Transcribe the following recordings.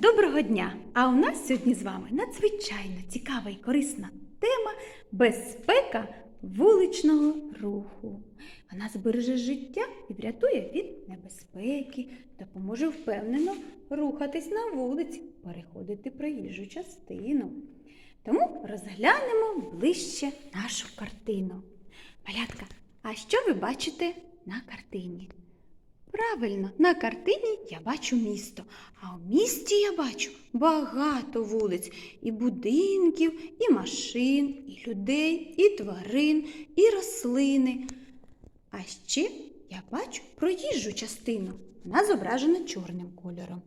доброго дня! А у нас сьогодні з вами надзвичайно цікава і корисна тема безпека вуличного руху. Вона збереже життя і врятує від небезпеки, допоможе впевнено рухатись на вулиці, переходити проїжджу частину. Тому розглянемо ближче нашу картину. Малятка, а що ви бачите на картині? Правильно, на картині я бачу місто, а в місті я бачу багато вулиць, і будинків, і машин, і людей, і тварин, і рослини. А ще я бачу проїжджу частину. Вона зображена чорним кольором.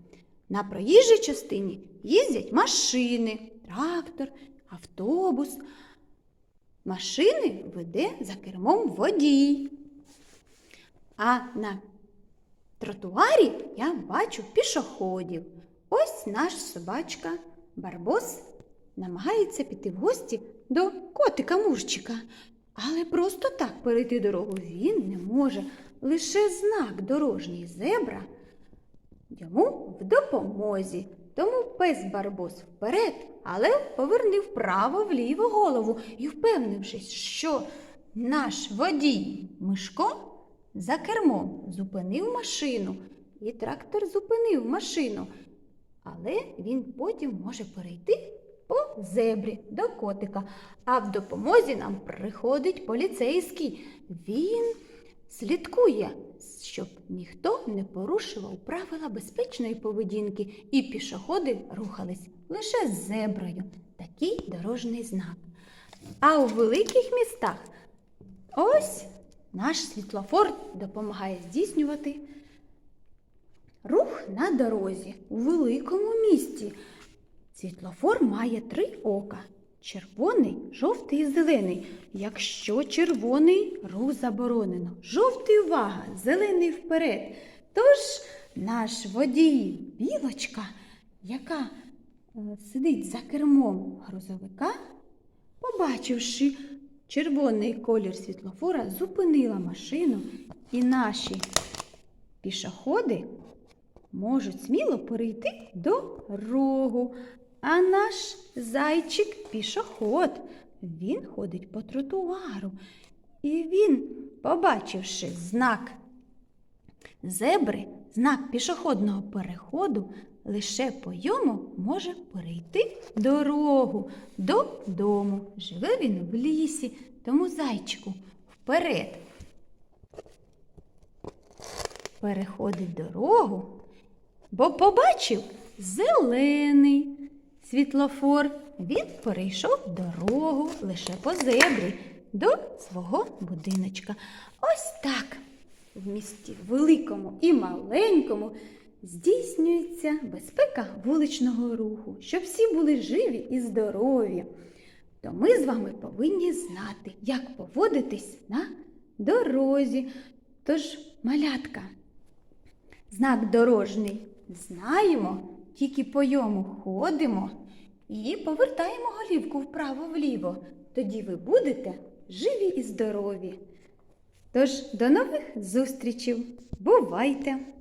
На проїжджій частині їздять машини, трактор, автобус. Машини веде за кермом водій. А на тротуарі я бачу пішоходів. Ось наш собачка Барбос намагається піти в гості до котика Мурчика. Але просто так перейти дорогу він не може. Лише знак дорожній зебра йому в допомозі. Тому пес Барбос вперед, але поверни вправо вліво голову і, впевнившись, що наш водій Мишко за кермом зупинив машину, і трактор зупинив машину. Але він потім може перейти по зебрі до котика. А в допомозі нам приходить поліцейський. Він слідкує, щоб ніхто не порушував правила безпечної поведінки, і пішоходи рухались лише з зеброю. Такий дорожній знак. А у великих містах ось наш світлофор допомагає здійснювати рух на дорозі у великому місті. Світлофор має три ока: червоний, жовтий і зелений. Якщо червоний рух заборонено, жовтий увага, зелений вперед. Тож наш водій білочка, яка е, сидить за кермом грузовика, побачивши червоний колір світлофора, зупинила машину, і наші пішоходи можуть сміло перейти дорогу. А наш зайчик пішоход. Він ходить по тротуару. І він, побачивши знак зебри, знак пішохідного переходу, лише по йому може перейти дорогу додому. Живе він в лісі, тому зайчику вперед. Переходить дорогу, бо побачив зелений світлофор. Він перейшов дорогу лише по зебрі до свого будиночка. Ось так в місті великому і маленькому здійснюється безпека вуличного руху, щоб всі були живі і здорові. То ми з вами повинні знати, як поводитись на дорозі. Тож, малятка, знак дорожній знаємо, тільки по йому ходимо і повертаємо голівку вправо-вліво. Тоді ви будете живі і здорові. Тож, до нових зустрічей! Бувайте!